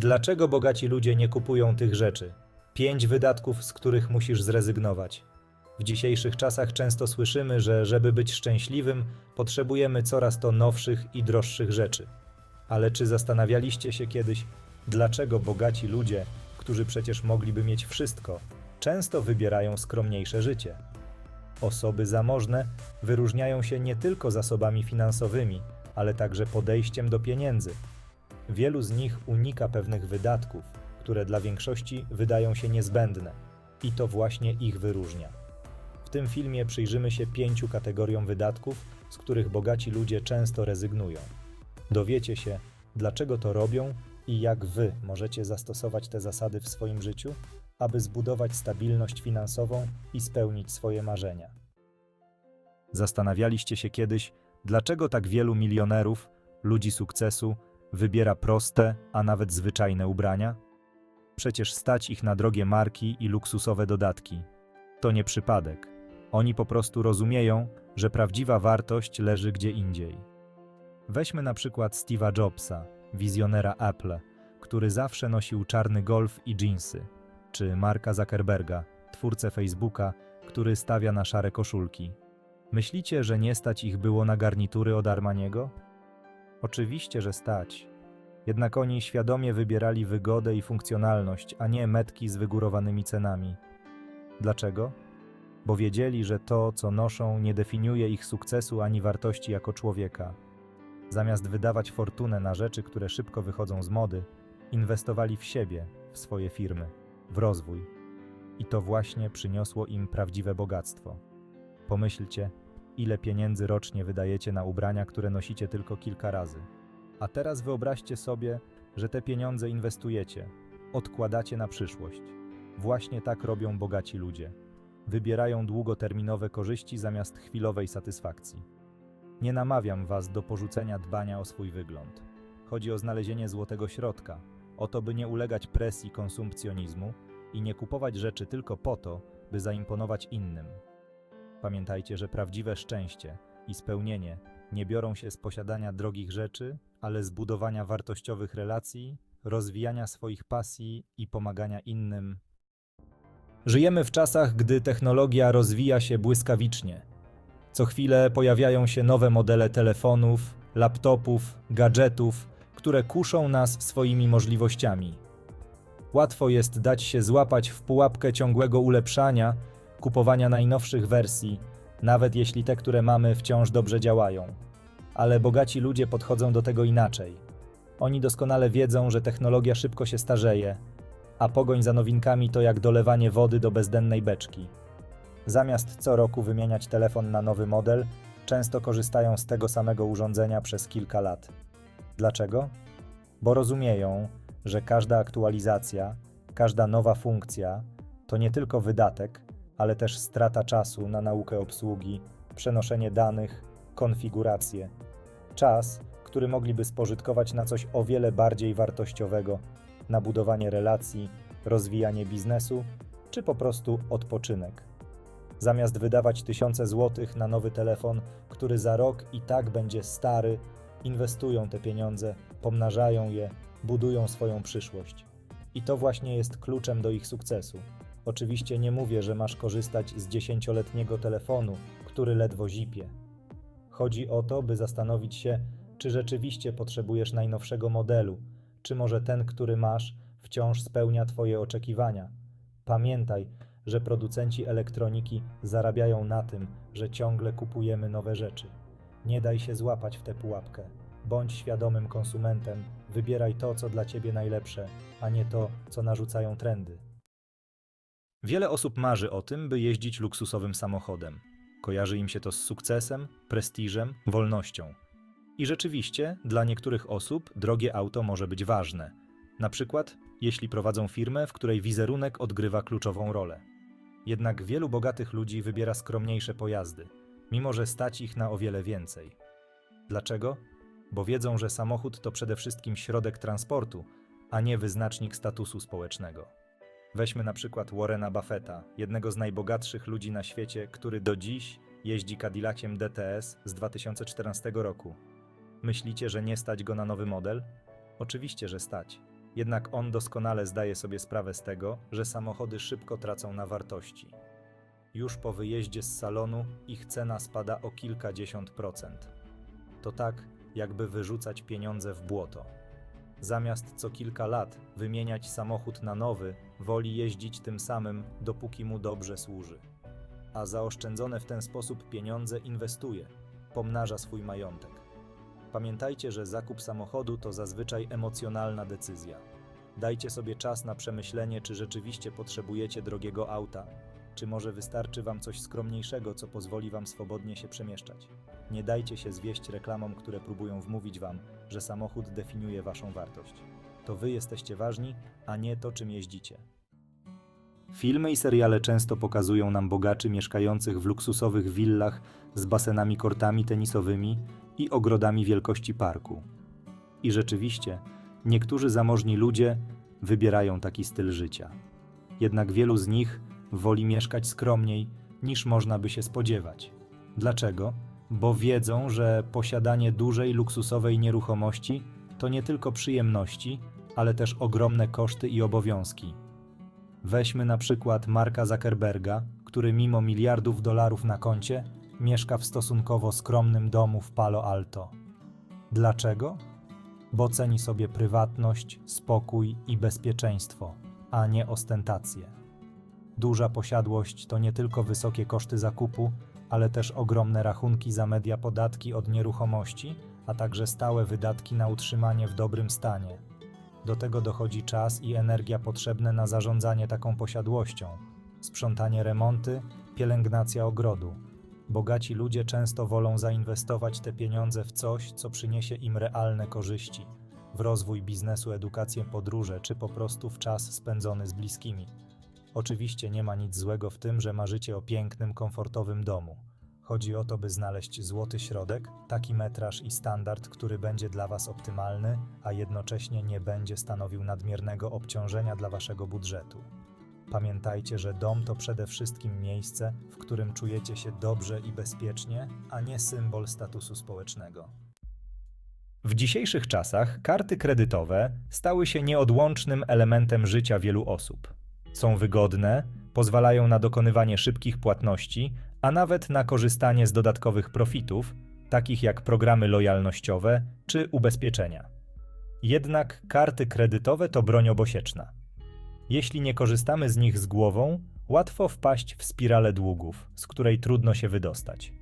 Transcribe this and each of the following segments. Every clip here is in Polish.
Dlaczego bogaci ludzie nie kupują tych rzeczy? Pięć wydatków, z których musisz zrezygnować. W dzisiejszych czasach często słyszymy, że żeby być szczęśliwym, potrzebujemy coraz to nowszych i droższych rzeczy. Ale czy zastanawialiście się kiedyś, dlaczego bogaci ludzie, którzy przecież mogliby mieć wszystko, często wybierają skromniejsze życie? Osoby zamożne wyróżniają się nie tylko zasobami finansowymi, ale także podejściem do pieniędzy. Wielu z nich unika pewnych wydatków, które dla większości wydają się niezbędne, i to właśnie ich wyróżnia. W tym filmie przyjrzymy się pięciu kategoriom wydatków, z których bogaci ludzie często rezygnują. Dowiecie się, dlaczego to robią i jak wy możecie zastosować te zasady w swoim życiu, aby zbudować stabilność finansową i spełnić swoje marzenia. Zastanawialiście się kiedyś, dlaczego tak wielu milionerów, ludzi sukcesu, wybiera proste, a nawet zwyczajne ubrania? Przecież stać ich na drogie marki i luksusowe dodatki. To nie przypadek. Oni po prostu rozumieją, że prawdziwa wartość leży gdzie indziej. Weźmy na przykład Steve'a Jobsa, wizjonera Apple, który zawsze nosił czarny golf i dżinsy, czy Marka Zuckerberga, twórcę Facebooka, który stawia na szare koszulki. Myślicie, że nie stać ich było na garnitury od Armaniego? Oczywiście, że stać. Jednak oni świadomie wybierali wygodę i funkcjonalność, a nie metki z wygórowanymi cenami. Dlaczego? Bo wiedzieli, że to, co noszą, nie definiuje ich sukcesu ani wartości jako człowieka. Zamiast wydawać fortunę na rzeczy, które szybko wychodzą z mody, inwestowali w siebie, w swoje firmy, w rozwój. I to właśnie przyniosło im prawdziwe bogactwo. Pomyślcie, ile pieniędzy rocznie wydajecie na ubrania, które nosicie tylko kilka razy. A teraz wyobraźcie sobie, że te pieniądze inwestujecie, odkładacie na przyszłość. Właśnie tak robią bogaci ludzie. Wybierają długoterminowe korzyści zamiast chwilowej satysfakcji. Nie namawiam Was do porzucenia dbania o swój wygląd. Chodzi o znalezienie złotego środka, o to, by nie ulegać presji konsumpcjonizmu i nie kupować rzeczy tylko po to, by zaimponować innym. Pamiętajcie, że prawdziwe szczęście i spełnienie nie biorą się z posiadania drogich rzeczy, ale z budowania wartościowych relacji, rozwijania swoich pasji i pomagania innym. Żyjemy w czasach, gdy technologia rozwija się błyskawicznie. Co chwilę pojawiają się nowe modele telefonów, laptopów, gadżetów, które kuszą nas swoimi możliwościami. Łatwo jest dać się złapać w pułapkę ciągłego ulepszania, kupowania najnowszych wersji, nawet jeśli te, które mamy, wciąż dobrze działają. Ale bogaci ludzie podchodzą do tego inaczej. Oni doskonale wiedzą, że technologia szybko się starzeje, a pogoń za nowinkami to jak dolewanie wody do bezdennej beczki. Zamiast co roku wymieniać telefon na nowy model, często korzystają z tego samego urządzenia przez kilka lat. Dlaczego? Bo rozumieją, że każda aktualizacja, każda nowa funkcja to nie tylko wydatek, ale też strata czasu na naukę obsługi, przenoszenie danych, konfigurację. Czas, który mogliby spożytkować na coś o wiele bardziej wartościowego, na budowanie relacji, rozwijanie biznesu czy po prostu odpoczynek. Zamiast wydawać tysiące złotych na nowy telefon, który za rok i tak będzie stary, inwestują te pieniądze, pomnażają je, budują swoją przyszłość. I to właśnie jest kluczem do ich sukcesu. Oczywiście nie mówię, że masz korzystać z dziesięcioletniego telefonu, który ledwo zipie. Chodzi o to, by zastanowić się, czy rzeczywiście potrzebujesz najnowszego modelu, czy może ten, który masz, wciąż spełnia Twoje oczekiwania. Pamiętaj, że producenci elektroniki zarabiają na tym, że ciągle kupujemy nowe rzeczy. Nie daj się złapać w tę pułapkę. Bądź świadomym konsumentem, wybieraj to, co dla Ciebie najlepsze, a nie to, co narzucają trendy. Wiele osób marzy o tym, by jeździć luksusowym samochodem. Kojarzy im się to z sukcesem, prestiżem, wolnością. I rzeczywiście, dla niektórych osób drogie auto może być ważne. Na przykład, jeśli prowadzą firmę, w której wizerunek odgrywa kluczową rolę. Jednak wielu bogatych ludzi wybiera skromniejsze pojazdy, mimo że stać ich na o wiele więcej. Dlaczego? Bo wiedzą, że samochód to przede wszystkim środek transportu, a nie wyznacznik statusu społecznego. Weźmy na przykład Warrena Buffetta, jednego z najbogatszych ludzi na świecie, który do dziś jeździ Cadillaciem DTS z 2014 roku. Myślicie, że nie stać go na nowy model? Oczywiście, że stać. Jednak on doskonale zdaje sobie sprawę z tego, że samochody szybko tracą na wartości. Już po wyjeździe z salonu ich cena spada o kilkadziesiąt procent. To tak, jakby wyrzucać pieniądze w błoto. Zamiast co kilka lat wymieniać samochód na nowy, woli jeździć tym samym, dopóki mu dobrze służy. A zaoszczędzone w ten sposób pieniądze inwestuje, pomnaża swój majątek. Pamiętajcie, że zakup samochodu to zazwyczaj emocjonalna decyzja. Dajcie sobie czas na przemyślenie, czy rzeczywiście potrzebujecie drogiego auta, czy może wystarczy Wam coś skromniejszego, co pozwoli Wam swobodnie się przemieszczać. Nie dajcie się zwieść reklamom, które próbują wmówić Wam, że samochód definiuje Waszą wartość. To Wy jesteście ważni, a nie to, czym jeździcie. Filmy i seriale często pokazują nam bogaczy mieszkających w luksusowych willach z basenami kortami tenisowymi i ogrodami wielkości parku. I rzeczywiście, niektórzy zamożni ludzie wybierają taki styl życia. Jednak wielu z nich woli mieszkać skromniej, niż można by się spodziewać. Dlaczego? Bo wiedzą, że posiadanie dużej, luksusowej nieruchomości to nie tylko przyjemności, ale też ogromne koszty i obowiązki. Weźmy na przykład Marka Zuckerberga, który mimo miliardów dolarów na koncie mieszka w stosunkowo skromnym domu w Palo Alto. Dlaczego? Bo ceni sobie prywatność, spokój i bezpieczeństwo, a nie ostentację. Duża posiadłość to nie tylko wysokie koszty zakupu, ale też ogromne rachunki za media podatki od nieruchomości, a także stałe wydatki na utrzymanie w dobrym stanie. Do tego dochodzi czas i energia potrzebne na zarządzanie taką posiadłością, sprzątanie remonty, pielęgnacja ogrodu. Bogaci ludzie często wolą zainwestować te pieniądze w coś, co przyniesie im realne korzyści w rozwój biznesu, edukację, podróże czy po prostu w czas spędzony z bliskimi. Oczywiście nie ma nic złego w tym, że marzycie o pięknym, komfortowym domu. Chodzi o to, by znaleźć złoty środek, taki metraż i standard, który będzie dla Was optymalny, a jednocześnie nie będzie stanowił nadmiernego obciążenia dla Waszego budżetu. Pamiętajcie, że dom to przede wszystkim miejsce, w którym czujecie się dobrze i bezpiecznie, a nie symbol statusu społecznego. W dzisiejszych czasach karty kredytowe stały się nieodłącznym elementem życia wielu osób. Są wygodne, pozwalają na dokonywanie szybkich płatności, a nawet na korzystanie z dodatkowych profitów, takich jak programy lojalnościowe czy ubezpieczenia. Jednak karty kredytowe to broń obosieczna. Jeśli nie korzystamy z nich z głową, łatwo wpaść w spiralę długów, z której trudno się wydostać.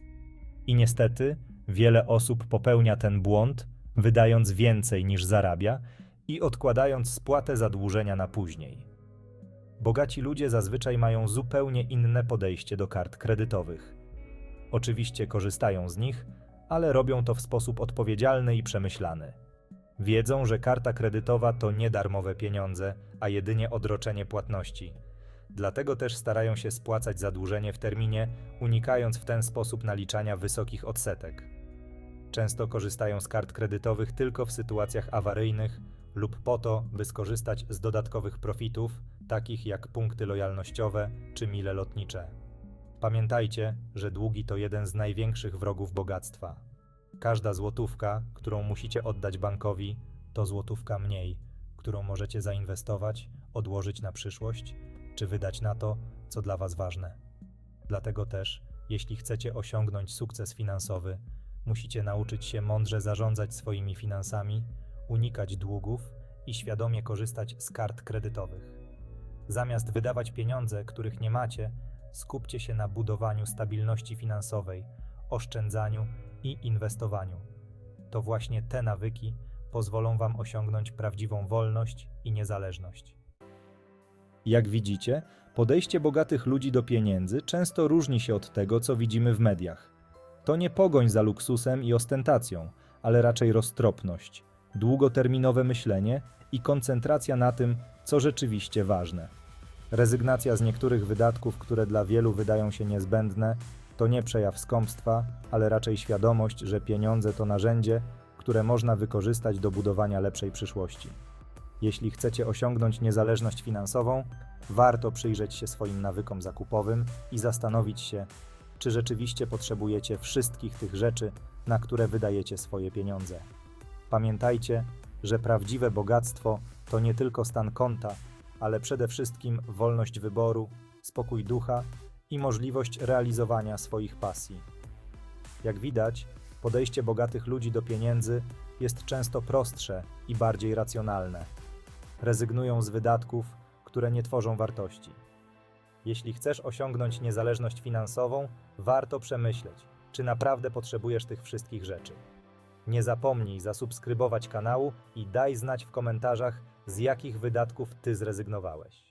I niestety, wiele osób popełnia ten błąd, wydając więcej niż zarabia i odkładając spłatę zadłużenia na później. Bogaci ludzie zazwyczaj mają zupełnie inne podejście do kart kredytowych. Oczywiście korzystają z nich, ale robią to w sposób odpowiedzialny i przemyślany. Wiedzą, że karta kredytowa to nie darmowe pieniądze, a jedynie odroczenie płatności. Dlatego też starają się spłacać zadłużenie w terminie, unikając w ten sposób naliczania wysokich odsetek. Często korzystają z kart kredytowych tylko w sytuacjach awaryjnych lub po to, by skorzystać z dodatkowych profitów, takich jak punkty lojalnościowe czy mile lotnicze. Pamiętajcie, że długi to jeden z największych wrogów bogactwa. Każda złotówka, którą musicie oddać bankowi, to złotówka mniej, którą możecie zainwestować, odłożyć na przyszłość, czy wydać na to, co dla Was ważne. Dlatego też, jeśli chcecie osiągnąć sukces finansowy, musicie nauczyć się mądrze zarządzać swoimi finansami, unikać długów i świadomie korzystać z kart kredytowych. Zamiast wydawać pieniądze, których nie macie, skupcie się na budowaniu stabilności finansowej, oszczędzaniu i inwestowaniu. To właśnie te nawyki pozwolą Wam osiągnąć prawdziwą wolność i niezależność. Jak widzicie, podejście bogatych ludzi do pieniędzy często różni się od tego, co widzimy w mediach. To nie pogoń za luksusem i ostentacją, ale raczej roztropność, długoterminowe myślenie i koncentracja na tym, co rzeczywiście ważne. Rezygnacja z niektórych wydatków, które dla wielu wydają się niezbędne, to nie przejaw skąpstwa, ale raczej świadomość, że pieniądze to narzędzie, które można wykorzystać do budowania lepszej przyszłości. Jeśli chcecie osiągnąć niezależność finansową, warto przyjrzeć się swoim nawykom zakupowym i zastanowić się, czy rzeczywiście potrzebujecie wszystkich tych rzeczy, na które wydajecie swoje pieniądze. Pamiętajcie, że prawdziwe bogactwo to nie tylko stan konta, ale przede wszystkim wolność wyboru, spokój ducha i możliwość realizowania swoich pasji. Jak widać, podejście bogatych ludzi do pieniędzy jest często prostsze i bardziej racjonalne. Rezygnują z wydatków, które nie tworzą wartości. Jeśli chcesz osiągnąć niezależność finansową, warto przemyśleć, czy naprawdę potrzebujesz tych wszystkich rzeczy. Nie zapomnij zasubskrybować kanału i daj znać w komentarzach, z jakich wydatków ty zrezygnowałeś.